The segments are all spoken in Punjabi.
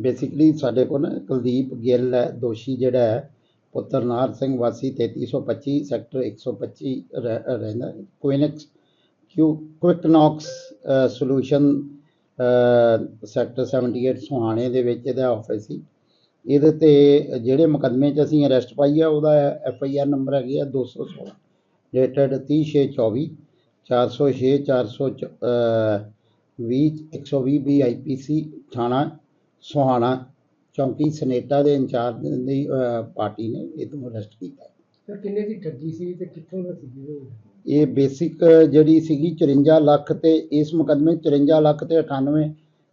ਬੇਸਿਕਲੀ ਸਾਡੇ ਕੋਲ ਨਾ ਕੁਲਦੀਪ ਗਿੱਲ ਹੈ, ਦੋਸ਼ੀ ਜਿਹੜਾ ਹੈ, ਪੁੱਤਰ ਨਾਰ ਸਿੰਘ ਵਾਸੀ 3325 ਸੈਕਟਰ 125 ਰਹਿ- ਰਹਿੰਦਾ ਕੁਇਨਕਸ ਕਿਉ ਕੁਇਕਨੌਕਸ ਸੋਲੂਸ਼ਨ ਸੈਕਟਰ 78 ਸੁਹਾਣੇ ਦੇ ਵਿੱਚ ਇਹਦਾ ਆਫਿਸ ਸੀ। ਇਹਦੇ ਤੇ ਜਿਹੜੇ ਮੁਕੱਦਮੇ 'ਚ ਅਸੀਂ ਅਰੈਸਟ ਪਾਈ ਆ, ਉਹਦਾ ਐਫ ਆਈ ਆਰ ਨੰਬਰ ਹੈਗੀ ਆ 216 ਡੇਟਡ 30624 406 400 20 120 ਬੀ ਆਈ ਪੀ ਸੀ ਥਾਣਾ ਸੁਹਾਣਾ ਚੌਂਕੀ ਸਨੇਟਾ ਦੇ ਇੰਚਾਰਜ ਦੀ ਅਹ, ਪਾਰਟੀ ਨੇ ਇਹ ਤੋਂ ਅਰੈਸਟ ਕੀਤਾ। ਸਰ ਕਿੰਨੇ ਦੀ ਠੱਗੀ ਸੀ ਤੇ ਕਿੱਥੋਂ ਦਾ ਸੀ ਉਹ? ਇਹ ਬੇਸਿਕ ਜਿਹੜੀ ਸੀਗੀ 54 ਲੱਖ ਤੇ ਇਸ ਮੁਕੱਦਮੇ 'ਚ 54 ਲੱਖ ਤੇ 98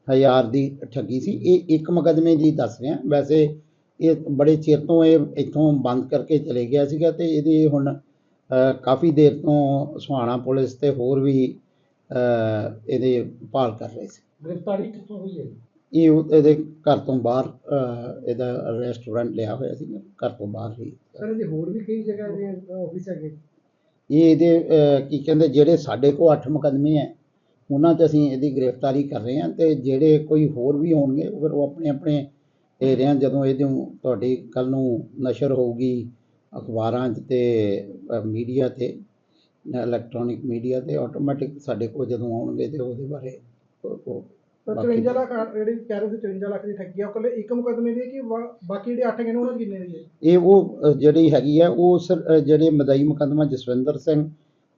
ਹਜ਼ਾਰ ਦੀ ਠੱਗੀ ਸੀ। ਇਹ ਇੱਕ ਮੁਕੱਦਮੇ ਦੀ ਦੱਸ ਰਿਹਾ। ਵੈਸੇ ਇਹ ਬੜੇ ਚਿਰ ਤੋਂ ਇਹ ਇੱਥੋਂ ਬੰਦ ਕਰਕੇ ਚਲੇ ਗਿਆ ਸੀਗਾ ਤੇ ਇਹਦੇ ਹੁਣ ਕਾਫੀ ਦੇਰ ਤੋਂ ਸੁਹਾਣਾ ਪੁਲਿਸ ਤੇ ਹੋਰ ਵੀ ਇਹਦੇ ਭਾਲ ਕਰ ਰਹੇ ਸੀ। ਗ੍ਰਿਫਤਾਰੀ ਕਿੱਥੋਂ ਹੋਈ ਹੈ ਇਹ ਉਹ- ਇਹਦੇ ਘਰ ਤੋਂ ਬਾਹਰ ਅਹ, ਇਹਦਾ ਰੈਸਟੋਰੈਂਟ ਲਿਆ ਹੋਇਆ ਸੀ ਘਰ ਤੋਂ ਬਾਹਰ ਹੀ। ਸਰ ਇਹਦੇ ਹੋਰ ਵੀ ਕਈ ਜਗ੍ਹਾ ਦੇ ਆਫਿਸ ਹੈਗੇ? ਇਹ ਇਹਦੇ ਅਹ, ਕੀ ਕਹਿੰਦੇ ਜਿਹੜੇ ਸਾਡੇ ਕੋਲ 8 ਮੁਕੱਦਮੇ ਹੈ ਉਹਨਾਂ 'ਚ ਅਸੀਂ ਇਹਦੀ ਗ੍ਰਿਫਤਾਰੀ ਕਰ ਰਹੇ ਹਾਂ ਤੇ ਜਿਹੜੇ ਕੋਈ ਹੋਰ ਵੀ ਹੋਣਗੇ ਉਹ ਫਿਰ ਉਹ ਆਪਣੇ ਆਪਣੇ ਏਰਿਆਂ ਜਦੋਂ ਇਹਦੇ ਤੁਹਾਡੀ ਕੱਲ ਨੂੰ ਨਸ਼ਰ ਹੋਊਗੀ ਅਖਬਾਰਾਂ 'ਚ ਤੇ ਮੀਡੀਆ ਤੇ ਇਲੈਕਟ੍ਰੋਨਿਕ ਮੀਡੀਆ ਤੇ ਆਟੋਮੈਟਿਕ ਸਾਡੇ ਕੋਲ ਜਦੋਂ ਆਉਣਗੇ ਤੇ ਉਹਦੇ ਬਾਰੇ ਉਹ- 53 ਲੱਖ ਆ- ਜਿਹੜੀ ਕਹਿ ਰਹੇ ਸੀ 53 ਲੱਖ ਦੀ ਠੱਗੀ ਆ ਉਹ ਕੱਲੇ ਇੱਕ ਮੁਕਦਮੇ ਦੀ ਹੈ ਕਿ ਵਾ- ਬਾਕੀ ਜਿਹੜੇ 8 ਹੈਗੇ ਨੇ ਉਹਨਾਂ ਦੀ ਕਿੰਨੇ ਦੀ ਹੈ? ਇਹ ਉਹ ਅ, ਜਿਹੜੀ ਹੈਗੀ ਹੈ ਉਹ ਸਰ ਅ, ਜਿਹੜੇ ਮਦਈ ਮੁਕੱਦਮਾ ਜਸਵਿੰਦਰ ਸਿੰਘ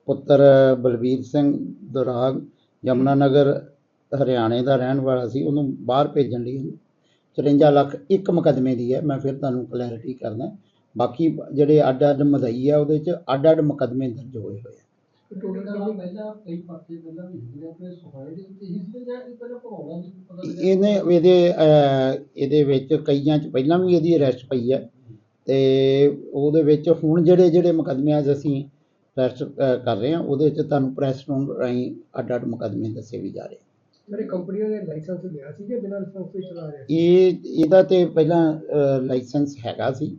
ਪੁੱਤਰ ਅ, ਬਲਬੀਰ ਸਿੰਘ ਦੁਰਾਗ ਯਮਨਾ ਨਗਰ ਹਰਿਆਣੇ ਦਾ ਰਹਿਣ ਵਾਲਾ ਸੀ ਉਹਨੂੰ ਬਾਹਰ ਭੇਜਣ ਲਈ 54 ਲੱਖ ਇੱਕ ਮੁਕੱਦਮੇ ਦੀ ਹੈ। ਮੈਂ ਫਿਰ ਤੁਹਾਨੂੰ ਕਲੈਰਿਟੀ ਕਰਦਾ। ਬਾਕੀ ਜਿਹੜੇ ਅੱਡ ਅੱਡ ਮਦਈ ਹੈ ਉਹਦੇ 'ਚ ਅੱਡ ਅੱਡ ਮੁਕੱਦਮੇ ਦਰਜ ਹੋਏ ਹੋਏ ਆ। ਟੋਟਲ ਕਿੰਨੀ ਪਹਿਲਾਂ ਕਈ ਪਾਸੇ ਪਹਿਲਾਂ ਵੀ ਜਿਹੜੇ ਆਪਣੇ ਸੁਹਾਣੇ ਦੇ ਉੱਤੇ ਹੀ ਸੀ ਜਾਂ ਇਹ ਪਹਿਲਾਂ ਭਗੌੜਾ ਦੀ ਪਤਾ ਲੱਗਿਆ? ਇਹਨੇ ਇਹਦੇ ਇਹਦੇ ਵਿੱਚ ਕਈਆਂ 'ਚ ਪਹਿਲਾਂ ਵੀ ਇਹਦੀ ਅਰੈਸਟ ਪਈ ਹੈ ਤੇ ਉਹਦੇ ਵਿੱਚ ਹੁਣ ਜਿਹੜੇ ਜਿਹੜੇ ਮੁਕੱਦਮਿਆਂ 'ਚ ਅਸੀਂ ਅਰੈਸਟ ਕਰ ਰਹੇ ਹਾਂ ਉਹਦੇ 'ਚ ਤੁਹਾਨੂੰ ਪ੍ਰੈਸ ਨੂੰ ਰਾਹੀਂ ਅੱਡ ਅੱਡ ਮੁਕੱਦਮੇ ਦੱਸੇ ਵੀ ਜਾ ਰਹੇ ਮੇਰੇ ਕੰਪਨੀਆਂ ਨੇ ਲਾਇਸੈਂਸ ਲਿਆ ਸੀ ਕਿ ਬਿਨਾਂ ਲਾਇਸੈਂਸ ਤੋਂ ਹੀ ਚਲਾ ਰਿਹਾ ਸੀ? ਇਹ ਇਹਦਾ ਤੇ ਪਹਿਲਾਂ ਲਾਇਸੈਂਸ ਹੈਗਾ ਸੀ।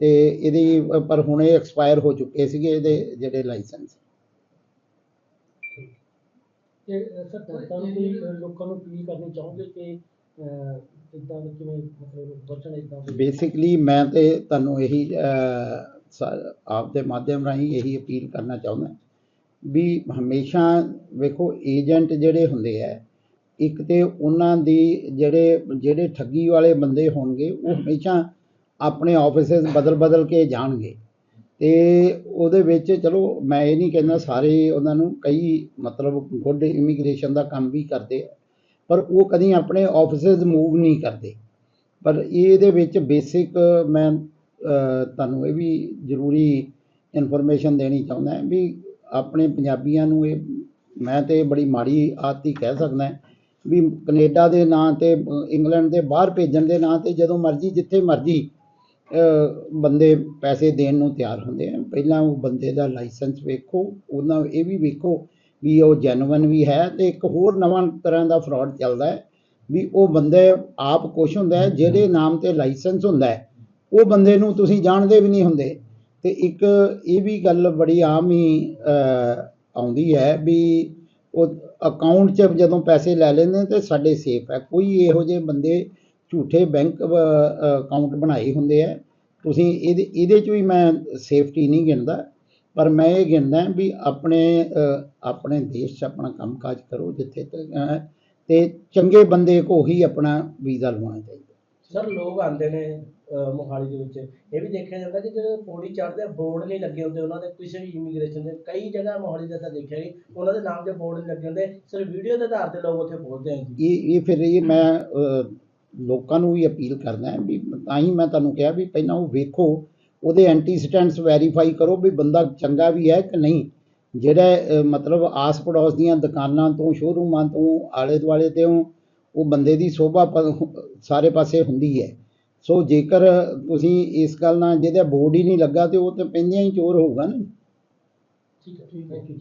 ਤੇ ਇਹਦੀ ਪਰ ਹੁਣ ਇਹ ਐਕਸਪਾਇਰ ਹੋ ਚੁੱਕੇ ਸੀਗੇ ਇਹਦੇ ਜਿਹੜੇ ਲਾਇਸੈਂਸ ਤੇ ਸਰ ਤੁਹਾਨੂੰ ਨੂੰ ਕੋਈ ਅ, ਲੋਕਾਂ ਨੂੰ ਅਪੀਲ ਕਰਨੀ ਚਾਹੋਗੇ ਕਿ ਇਦਾਂ ਦੇ ਕਿਵੇਂ ਮਤਲਬ ਬਚਣ ਇਦਾਂ ਦੇ? ਬੇਸਿਕਲੀ ਮੈਂ ਤੇ ਤੁਹਾਨੂੰ ਇਹੀ ਆਪ ਦੇ ਮਾਧਿਅਮ ਰਾਹੀਂ ਇਹੀ ਅਪੀਲ ਕਰਨਾ ਚਾਹੁੰਦਾ। ਵੀ ਹਮੇਸ਼ਾ ਵੇਖੋ ਏਜੰਟ ਜਿਹੜੇ ਹੁੰਦੇ ਆ ਇੱਕ ਤੇ ਉਹਨਾਂ ਦੀ ਜਿਹੜੇ ਜਿਹੜੇ ਠੱਗੀ ਵਾਲੇ ਬੰਦੇ ਹੋਣਗੇ ਉਹ ਹਮੇਸ਼ਾ ਆਪਣੇ ਆਫਿਸਿਸ ਬਦਲ ਬਦਲ ਕੇ ਜਾਣਗੇ। ਅਤੇ ਉਹਦੇ ਵਿੱਚ ਚਲੋ ਮੈਂ ਇਹ ਨਹੀਂ ਕਹਿੰਦਾ ਸਾਰੇ ਉਹਨਾਂ ਨੂੰ ਕਈ ਮਤਲਬ ਗੁੱਡ ਇਮੀਗ੍ਰੇਸ਼ਨ ਦਾ ਕੰਮ ਵੀ ਕਰਦੇ ਆ, ਪਰ ਉਹ ਕਦੀ ਆਪਣੇ ਆਫਿਸਿਸ ਮੂਵ ਨਹੀਂ ਕਰਦੇ। ਪਰ ਇਹਦੇ ਵਿੱਚ ਬੇਸਿਕ ਮੈਂ ਤੁਹਾਨੂੰ ਇਹ ਵੀ ਜ਼ਰੂਰੀ ਇਨਫੋਰਮੇਸ਼ਨ ਦੇਣੀ ਚਾਹੁੰਦਾ ਵੀ ਆਪਣੇ ਪੰਜਾਬੀਆਂ ਨੂੰ ਇਹ ਮੈਂ ਤੇ ਬੜੀ ਮਾੜੀ ਆਦਤੀ ਕਹਿ ਸਕਦਾ ਵੀ ਕੈਨੇਡਾ ਦੇ ਨਾਂ ਤੇ ਇੰਗਲੈਂਡ ਦੇ ਬਾਹਰ ਭੇਜਣ ਦੇ ਨਾਂ ਤੇ ਜਦੋਂ ਮਰਜ਼ੀ, ਜਿੱਥੇ ਮਰਜ਼ੀ ਬੰਦੇ ਪੈਸੇ ਦੇਣ ਨੂੰ ਤਿਆਰ ਹੁੰਦੇ ਆ। ਪਹਿਲਾਂ ਉਹ ਬੰਦੇ ਦਾ ਲਾਇਸੈਂਸ ਵੇਖੋ, ਉਹਨਾਂ ਇਹ ਵੀ ਵੇਖੋ ਵੀ ਉਹ ਜੈਨੂਇਨ ਵੀ ਹੈ ਤੇ ਇੱਕ ਹੋਰ ਨਵਾਂ ਤਰ੍ਹਾਂ ਦਾ ਫਰਾਡ ਚੱਲਦਾ ਹੈ ਵੀ ਉਹ ਬੰਦੇ ਆਪ ਕੁਛ ਹੁੰਦਾ ਹੈ, ਜਿਹਦੇ ਨਾਮ ਤੇ ਲਾਇਸੈਂਸ ਹੁੰਦਾ ਹੈ, ਉਹ ਬੰਦੇ ਨੂੰ ਤੁਸੀਂ ਜਾਣਦੇ ਵੀ ਨਹੀਂ ਹੁੰਦੇ। ਤੇ ਇੱਕ ਇਹ ਵੀ ਗੱਲ ਬੜੀ ਆਮ ਹੀ ਆਉਂਦੀ ਹੈ ਵੀ ਉਹ ਅਕਾਊਂਟ 'ਚ ਜਦੋਂ ਪੈਸੇ ਲੈ ਲੈਂਦੇ ਤੇ ਸਾਡੇ ਸੇਫ ਹੈ। ਕੋਈ ਇਹੋ ਜਿਹੇ ਬੰਦੇ ਝੂਠੇ ਬੈਂਕ ਅਕਾਊਂਟ ਬਣਾਏ ਹੁੰਦੇ ਆ। ਤੁਸੀਂ ਇਹਦੇ ਇਹਦੇ 'ਚ ਵੀ ਮੈਂ ਸੇਫਟੀ ਨਹੀਂ ਗਿਣਦਾ ਪਰ ਮੈਂ ਇਹ ਗਿਣਦਾ ਵੀ ਆਪਣੇ ਆਪਣੇ ਦੇਸ਼ 'ਚ ਆਪਣਾ ਕੰਮਕਾਜ ਕਰੋ ਜਿੱਥੇ ਤੇ ਚੰਗੇ ਬੰਦੇ ਕੋ ਹੀ ਆਪਣਾ ਵੀਜ਼ਾ ਲਵਾਉਣਾ ਚਾਹੀਦਾ। ਸਰ ਲੋਕ ਆਉਂਦੇ ਨੇ ਮੋਹਾਲੀ ਦੇ ਵਿੱਚ। ਇਹ ਵੀ ਦੇਖਿਆ ਜਾਂਦਾ ਕਿ ਜਿਹੜੇ ਪੌੜੀ ਚੜ੍ਹਦੇ ਬੋਰਡ ਨਹੀਂ ਲੱਗੇ ਹੁੰਦੇ ਉਹਨਾਂ ਦੇ ਕਿਸੇ ਵੀ ਇਮੀਗ੍ਰੇਸ਼ਨ ਦੇ। ਕਈ ਜਗ੍ਹਾ ਮੋਹਾਲੀ ਦਾ ਤਾਂ ਦੇਖਿਆ ਕਿ ਉਹਨਾਂ ਦੇ ਨਾਮ ਦੇ ਬੋਰਡ ਨਹੀਂ ਲੱਗੇ ਹੁੰਦੇ। ਸਿਰਫ ਵੀਡੀਓ ਦੇ ਆਧਾਰ ਤੇ ਲੋਕ ਉੱਥੇ ਪਹੁੰਚਦੇ ਹਨ ਜੀ। ਇਹ ਇਹ ਫਿਰ ਇਹ ਮੈਂ ਲੋਕਾਂ ਨੂੰ ਵੀ ਅਪੀਲ ਕਰਦਾ ਹਾਂ ਵੀ ਤਾਂ ਹੀ ਮੈਂ ਤੁਹਾਨੂੰ ਕਿਹਾ ਵੀ ਪਹਿਲਾਂ ਉਹ ਵੇਖੋ, ਉਹਦੇ ਐਂਟੀਸੀਡੈਂਟਸ ਵੈਰੀਫਾਈ ਕਰੋ ਵੀ ਬੰਦਾ ਚੰਗਾ ਵੀ ਹੈ ਕਿ ਨਹੀਂ। ਜਿਹੜਾ ਮਤਲਬ ਆਸ ਪੜੋਸ ਦੀਆਂ ਦੁਕਾਨਾਂ ਤੋਂ ਸ਼ੋਰੂਮਾਂ ਤੋਂ ਆਲੇ ਦੁਆਲੇ ਤੋਂ ਉਹ ਬੰਦੇ ਦੀ ਸ਼ੋਭਾ ਸਾਰੇ ਪਾਸੇ ਹੁੰਦੀ ਹੈ। ਸੋ ਜੇਕਰ ਤੁਸੀਂ ਇਸ ਗੱਲ ਨਾਲ ਜਿਹਦਾ ਬੋਰਡ ਹੀ ਨਹੀਂ ਲੱਗਾ ਤੇ ਉਹ ਤੇ ਪੈਂਦਿਆਂ ਹੀ ਚੋਰ ਹੋਊਗਾ ਨਾ ਠੀਕ ਹੈ ਥੈਂਕ ਯੂ